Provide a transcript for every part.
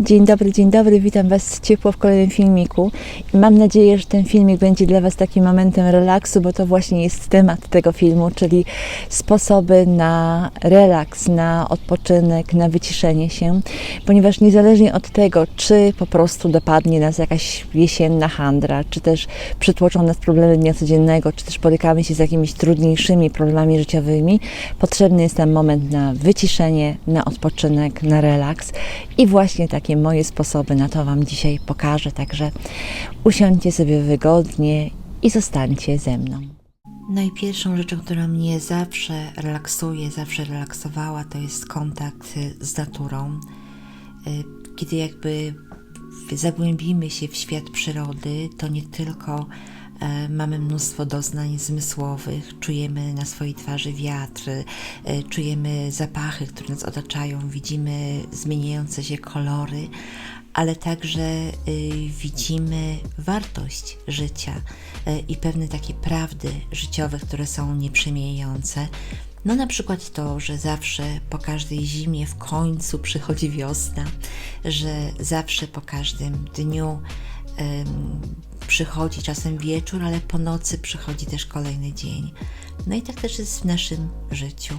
Dzień dobry, dzień dobry, witam Was ciepło w kolejnym filmiku. Mam nadzieję, że ten filmik będzie dla Was takim momentem relaksu, bo to właśnie jest temat tego filmu, czyli sposoby na relaks, na odpoczynek, na wyciszenie się, ponieważ niezależnie od tego, czy po prostu dopadnie nas jakaś jesienna handra, czy też przytłoczą nas problemy dnia codziennego, czy też borykamy się z jakimiś trudniejszymi problemami życiowymi, potrzebny jest nam moment na wyciszenie, na odpoczynek, na relaks i właśnie takie moje sposoby na to Wam dzisiaj pokażę. Także usiądźcie sobie wygodnie i zostańcie ze mną. No i pierwszą rzeczą, która mnie zawsze relaksuje, zawsze relaksowała, to jest kontakt z naturą. Y, Kiedy jakby zagłębimy się w świat przyrody, to nie tylko mamy mnóstwo doznań zmysłowych, czujemy na swojej twarzy wiatr, e, czujemy zapachy, które nas otaczają, widzimy zmieniające się kolory, ale także e, widzimy wartość życia e, i pewne takie prawdy życiowe, które są nieprzemijające. No na przykład to, że zawsze po każdej zimie w końcu przychodzi wiosna, że zawsze po każdym dniu przychodzi czasem wieczór, ale po nocy przychodzi też kolejny dzień. No i tak też jest w naszym życiu.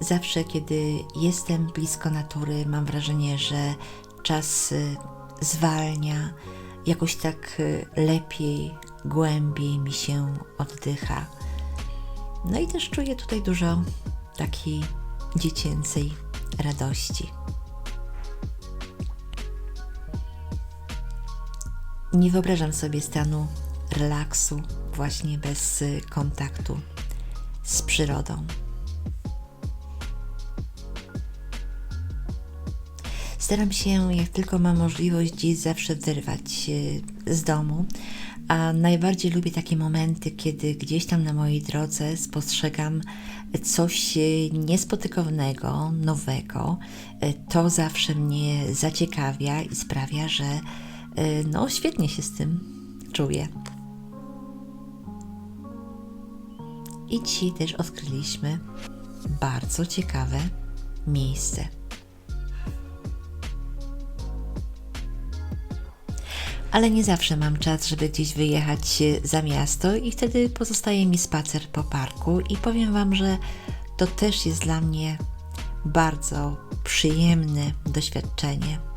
Zawsze, kiedy jestem blisko natury, mam wrażenie, że czas y, zwalnia, jakoś tak y, lepiej, głębiej mi się oddycha. No i też czuję tutaj dużo takiej dziecięcej radości. Nie wyobrażam sobie stanu relaksu właśnie bez y, kontaktu z przyrodą. Staram się, jak tylko mam możliwość, gdzieś zawsze wyrwać z domu, a najbardziej lubię takie momenty, kiedy gdzieś tam na mojej drodze spostrzegam coś e, niespotykanego, nowego. E, To zawsze mnie zaciekawia i sprawia, że no świetnie się z tym czuję. I dzisiaj też odkryliśmy bardzo ciekawe miejsce. ale nie zawsze mam czas, żeby gdzieś wyjechać e, za miasto i wtedy pozostaje mi spacer po parku i powiem Wam, że to też jest dla mnie bardzo przyjemne doświadczenie.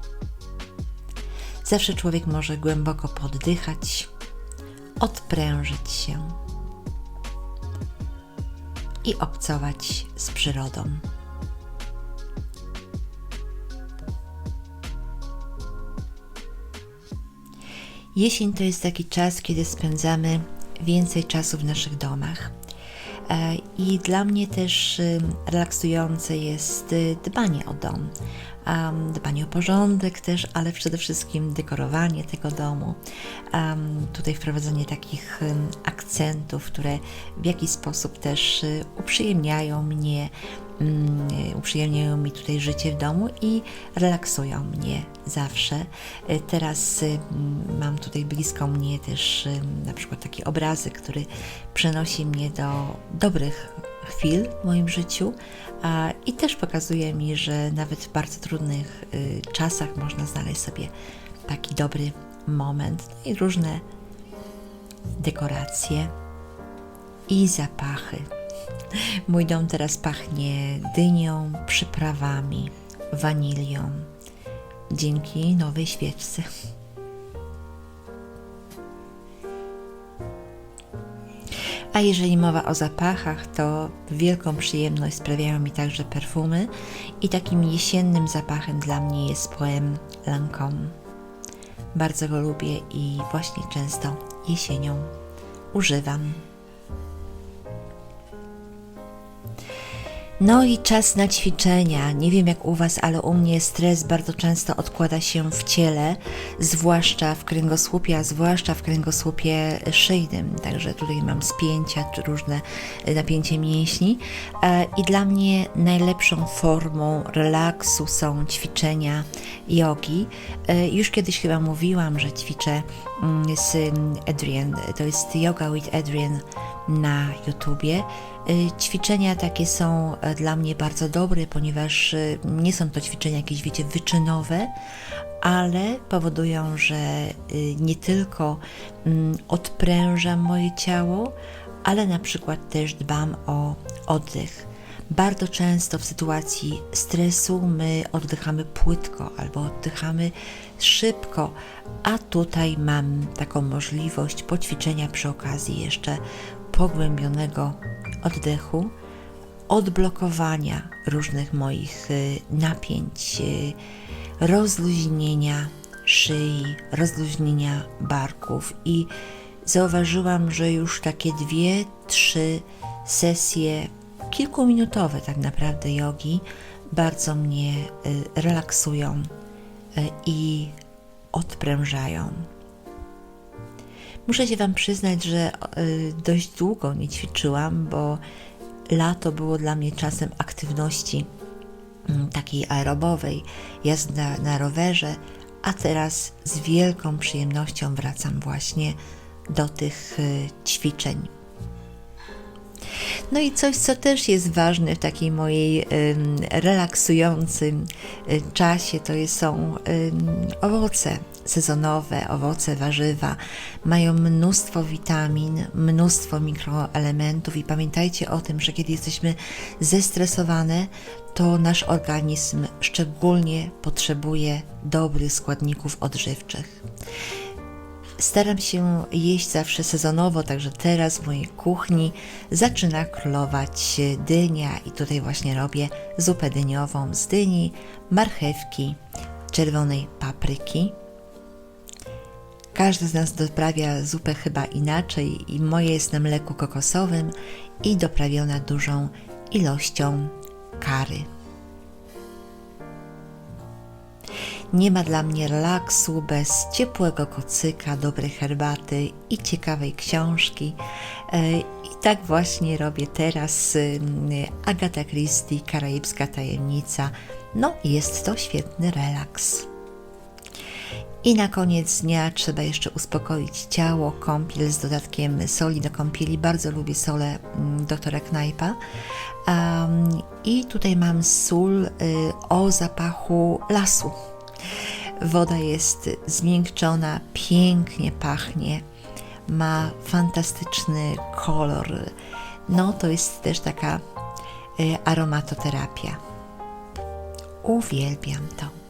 Zawsze człowiek może głęboko poddychać, odprężyć się i obcować z przyrodą. Jesień to jest taki czas, kiedy spędzamy więcej czasu w naszych domach. E, I dla mnie też y, relaksujące jest y, dbanie o dom, Am, dbanie o porządek też, ale przede wszystkim dekorowanie tego domu. Am, Tutaj wprowadzenie takich ym, akcentów, które w jakiś sposób też y, uprzyjemniają mnie, mm, uprzyjemniają mi tutaj życie w domu i relaksują mnie zawsze. Y, Teraz mm, mam tutaj blisko mnie też y, na przykład taki obrazek, który przenosi mnie do dobrych chwil w moim życiu a, i też pokazuje mi, że nawet w bardzo trudnych y, czasach można znaleźć sobie taki dobry moment no i różne dekoracje i zapachy. Mój dom teraz pachnie dynią, przyprawami, wanilią dzięki nowej świeczce. A jeżeli mowa o zapachach, to wielką przyjemność sprawiają mi także perfumy i takim jesiennym zapachem dla mnie jest poem Lancome. Bardzo go lubię i właśnie często jesienią używam. No i czas na ćwiczenia. Nie wiem jak u Was, ale u mnie stres bardzo często odkłada się w ciele, zwłaszcza w kręgosłupie, a zwłaszcza w kręgosłupie szyjnym. Także tutaj mam spięcia czy różne napięcie mięśni. E, I dla mnie najlepszą formą relaksu są ćwiczenia jogi. E, Już kiedyś chyba mówiłam, że ćwiczę mm, z Adrian. To jest Yoga with Adrian na YouTubie. Y, Ćwiczenia takie są e, dla mnie bardzo dobre, ponieważ y, nie są to ćwiczenia jakieś, wiecie, wyczynowe, ale powodują, że y, nie tylko mm, odprężam moje ciało, ale na przykład też dbam o oddech. Bardzo często w sytuacji stresu my oddychamy płytko albo oddychamy szybko, a tutaj mam taką możliwość poćwiczenia przy okazji jeszcze pogłębionego oddechu, odblokowania różnych moich y, napięć, y, rozluźnienia szyi, rozluźnienia barków i zauważyłam, że już takie dwie, trzy sesje kilkuminutowe tak naprawdę jogi bardzo mnie y, relaksują i odprężają. Muszę się Wam przyznać, że y, dość długo nie ćwiczyłam, bo lato było dla mnie czasem aktywności mm, takiej aerobowej, jazda na rowerze, a teraz z wielką przyjemnością wracam właśnie do tych y, ćwiczeń. No i coś, co też jest ważne w takiej mojej ym, relaksującym y, czasie, to są owoce sezonowe, owoce, warzywa. Mają mnóstwo witamin, mnóstwo mikroelementów i pamiętajcie o tym, że kiedy jesteśmy zestresowane, to nasz organizm szczególnie potrzebuje dobrych składników odżywczych. Staram się jeść zawsze sezonowo, także teraz w mojej kuchni zaczyna królować dynia i tutaj właśnie robię zupę dyniową z dyni, marchewki, czerwonej papryki. Każdy z nas doprawia zupę chyba inaczej i moje jest na mleku kokosowym i doprawiona dużą ilością kary. Nie ma dla mnie relaksu bez ciepłego kocyka, dobrej herbaty i ciekawej książki. E, I tak właśnie robię teraz. Agata Christie, Karaibska Tajemnica. No, jest to świetny relaks. I na koniec dnia trzeba jeszcze uspokoić ciało, kąpiel z dodatkiem soli do kąpieli. Bardzo lubię solę mm, doktora Knajpa. Um, I tutaj mam sól y, o zapachu lasu. Woda jest zmiękczona, pięknie pachnie, ma fantastyczny kolor. No, to jest też taka y, aromatoterapia. Uwielbiam to.